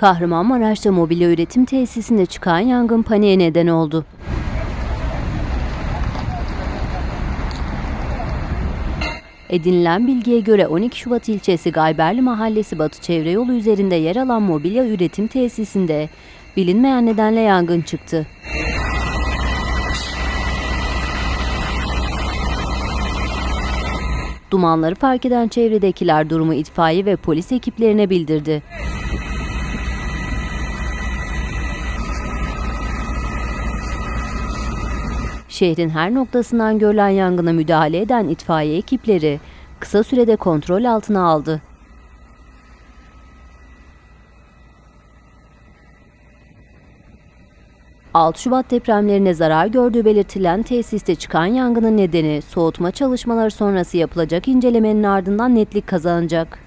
Kahramanmaraş'ta mobilya üretim tesisinde çıkan yangın paniğe neden oldu. Edinilen bilgiye göre 12 Şubat ilçesi Gayberli Mahallesi Batı Çevre Yolu üzerinde yer alan mobilya üretim tesisinde bilinmeyen nedenle yangın çıktı. Dumanları fark eden çevredekiler durumu itfaiye ve polis ekiplerine bildirdi. Şehrin her noktasından görülen yangına müdahale eden itfaiye ekipleri kısa sürede kontrol altına aldı. ...6 Şubat depremlerine zarar gördüğü belirtilen tesiste çıkan yangının nedeni soğutma çalışmaları sonrası yapılacak incelemenin ardından netlik kazanacak.